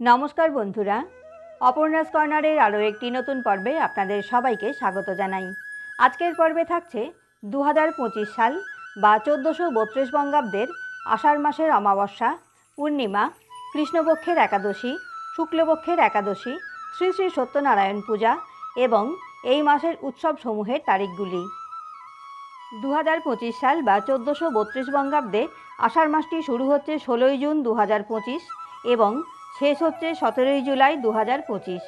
নমস্কার বন্ধুরা। অপর্ণাস কর্নারের আরও একটি নতুন পর্বে আপনাদের সবাইকে স্বাগত জানাই। আজকের পর্বে থাকছে দু হাজার পঁচিশ সাল বা চোদ্দোশো বত্রিশ বঙ্গাব্দের আষাঢ় মাসের অমাবস্যা, পূর্ণিমা, কৃষ্ণপক্ষের একাদশী, শুক্লপক্ষের একাদশী, শ্রী শ্রী সত্যনারায়ণ পূজা এবং এই মাসের উৎসবসমূহের তারিখগুলি। দু হাজার পঁচিশ সাল বা চোদ্দোশো বত্রিশ বঙ্গাব্দে আষাঢ় মাসটি শুরু হচ্ছে ষোলোই জুন দু হাজার পঁচিশ এবং শেষ হচ্ছে সতেরোই জুলাই দু হাজার পঁচিশ।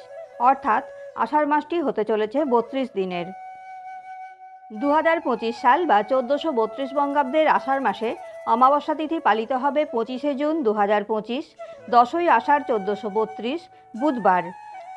অর্থাৎ আষাঢ় মাসটি হতে চলেছে বত্রিশ দিনের। দু হাজার পঁচিশ সাল বা চোদ্দোশো বত্রিশ বঙ্গাব্দের আষাঢ় মাসে অমাবস্যা তিথি পালিত হবে পঁচিশে জুন দু হাজার পঁচিশ, দশই আষাঢ় চোদ্দোশো বত্রিশ, বুধবার।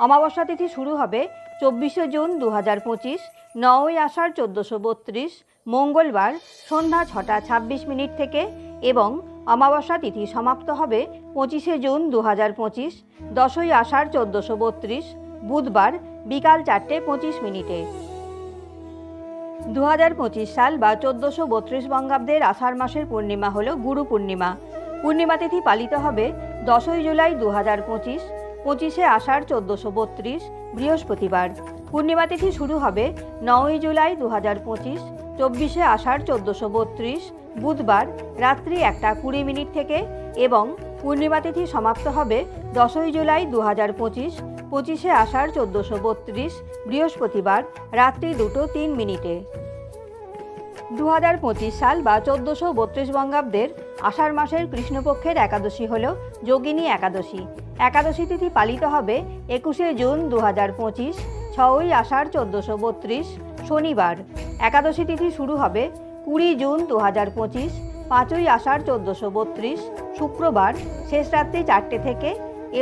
অমাবস্যা তিথি শুরু হবে চব্বিশে জুন দু হাজার পঁচিশ, নয়ই আষাঢ় চোদ্দোশো বত্রিশ, মঙ্গলবার সন্ধ্যা ছটা ছাব্বিশ মিনিট থেকে এবং অমাবস্যা তিথি সমাপ্ত হবে পঁচিশে জুন দু হাজার পঁচিশ, দশই আষাঢ় চোদ্দোশো বত্রিশ, বুধবার বিকাল চারটে পঁচিশ মিনিটে। দু হাজার পঁচিশ সাল বা চোদ্দোশো বত্রিশ বঙ্গাব্দের আষাঢ় মাসের পূর্ণিমা হল গুরু পূর্ণিমা। পূর্ণিমা তিথি পালিত হবে দশই জুলাই দু হাজার পঁচিশ, পঁচিশে আষাঢ় চোদ্দোশো বত্রিশ, বৃহস্পতিবার। পূর্ণিমা তিথি শুরু হবে নয়ই জুলাই দু হাজার পঁচিশ, চব্বিশে আষাঢ় চোদ্দোশো বত্রিশ বুধবার রাত্রি একটা কুড়ি মিনিট থেকে এবং পূর্ণিমা তিথি সমাপ্ত হবে দশই জুলাই দু হাজার পঁচিশ, পঁচিশে আষাঢ় চোদ্দোশো বত্রিশ, বৃহস্পতিবার রাত্রি দুটো তিন মিনিটে। দু হাজার পঁচিশ সাল বা চোদ্দোশো বত্রিশ বঙ্গাব্দের আষাঢ় মাসের কৃষ্ণপক্ষের একাদশী হল যোগিনী একাদশী। একাদশী তিথি পালিত হবে একুশে জুন দু হাজার পঁচিশ, ছয়ই আষাঢ় চোদ্দোশো বত্রিশ, শনিবার। একাদশী তিথি শুরু হবে কুড়ি জুন দু হাজার পঁচিশ, পাঁচই আষাঢ় চোদ্দোশো বত্রিশ, শুক্রবার শেষ রাত্রি চারটে থেকে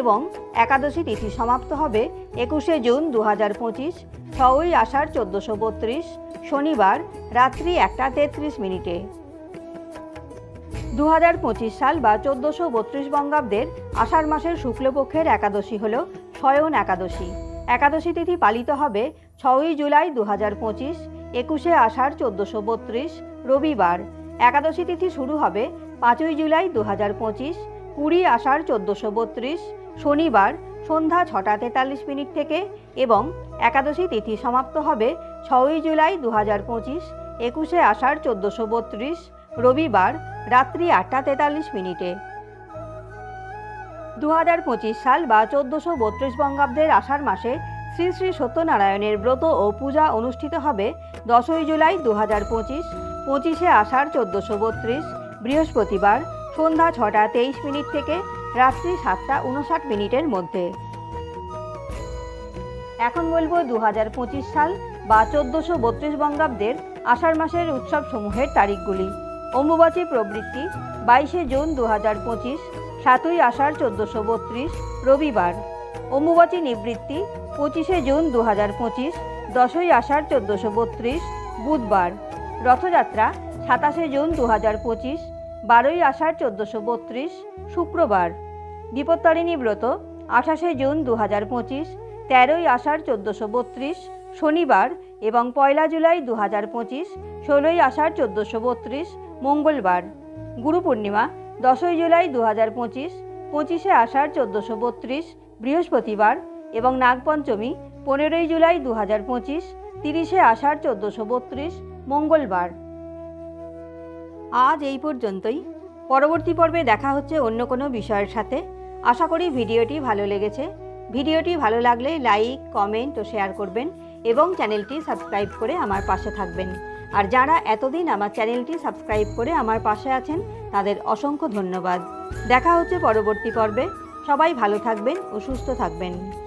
এবং একাদশী তিথি সমাপ্ত হবে একুশে জুন দু হাজার পঁচিশ, ছয়ই আষাঢ় চোদ্দোশো বত্রিশ, শনিবার রাত্রি একটা তেত্রিশ মিনিটে। দু হাজার পঁচিশ সাল বা চোদ্দোশো বত্রিশ বঙ্গাব্দের আষাঢ় মাসের শুক্লপক্ষের একাদশী হল শয়ন একাদশী। একাদশী তিথি পালিত হবে ছয়ই জুলাই দু হাজার পঁচিশ একুশে আষাঢ় চোদ্দোশো বত্রিশ, রবিবার। একাদশী তিথি শুরু হবে পাঁচই জুলাই দু হাজার পঁচিশ, কুড়ি আষাঢ় চোদ্দোশো বত্রিশ, শনিবার সন্ধ্যা ছটা তেতাল্লিশ মিনিট থেকে এবং একাদশী তিথি সমাপ্ত হবে ছয়ই জুলাই দু হাজার পঁচিশ, একুশে আষাঢ় চোদ্দোশো বত্রিশ, রবিবার রাত্রি আটটা তেতাল্লিশ মিনিটে। দু হাজার পঁচিশ সাল বা চোদ্দোশো বত্রিশ বঙ্গাব্দের আষাঢ় মাসে শ্রী শ্রী সত্যনারায়ণের ব্রত ও পূজা অনুষ্ঠিত হবে দশই জুলাই দু হাজার পঁচিশ, পঁচিশে আষাঢ় চোদ্দোশো বত্রিশ, বৃহস্পতিবার সন্ধ্যা ছটা তেইশ মিনিট থেকে রাত্রি সাতটা উনষাট মিনিটের মধ্যে। এখন বলব দু হাজার পঁচিশ সাল বা চোদ্দোশো বত্রিশ বঙ্গাব্দের আষাঢ় মাসের উৎসবসমূহের তারিখগুলি। অম্বুবাচী প্রবৃত্তি, বাইশে জুন দু হাজার পঁচিশ, সাতই আষাঢ় চোদ্দোশো বত্রিশ, রবিবার। অম্বুবাচী নিবৃত্তি পঁচিশে জুন দু হাজার পঁচিশ, দশই আষাঢ় চোদ্দোশো বত্রিশ, বুধবার। রথযাত্রা, সাতাশে জুন দু হাজার পঁচিশ, বারোই আষাঢ় চোদ্দোশো বত্রিশ, শুক্রবার। বিপত্তারিণী ব্রত, আঠাশে জুন দু হাজার পঁচিশ, তেরোই আষাঢ় চোদ্দোশো বত্রিশ, শনিবার এবং পয়লা জুলাই দু হাজার পঁচিশ, ষোলোই আষাঢ় চোদ্দোশো বত্রিশ, মঙ্গলবার। গুরু পূর্ণিমা, দশই জুলাই দু হাজার পঁচিশ, পঁচিশে আষাঢ় চোদ্দোশো বত্রিশ, বৃহস্পতিবার এবং নাগপঞ্চমী পনেরোই জুলাই দু হাজার পঁচিশ, তিরিশে আষাঢ় চোদ্দোশো বত্রিশ, মঙ্গলবার। আজ এই পর্যন্তই। পরবর্তী পর্বে দেখা হচ্ছে অন্য কোনো বিষয়ের সাথে। আশা করি ভিডিওটি ভালো লেগেছে। ভিডিওটি ভালো লাগলে লাইক, কমেন্ট ও শেয়ার করবেন এবং চ্যানেলটি সাবস্ক্রাইব করে আমার পাশে থাকবেন। আর যারা এতদিন আমার চ্যানেলটি সাবস্ক্রাইব করে আমার পাশে আছেন, তাদের অসংখ্য ধন্যবাদ। দেখা হচ্ছে পরবর্তী পর্বে। সবাই ভালো থাকবেন ও সুস্থ থাকবেন।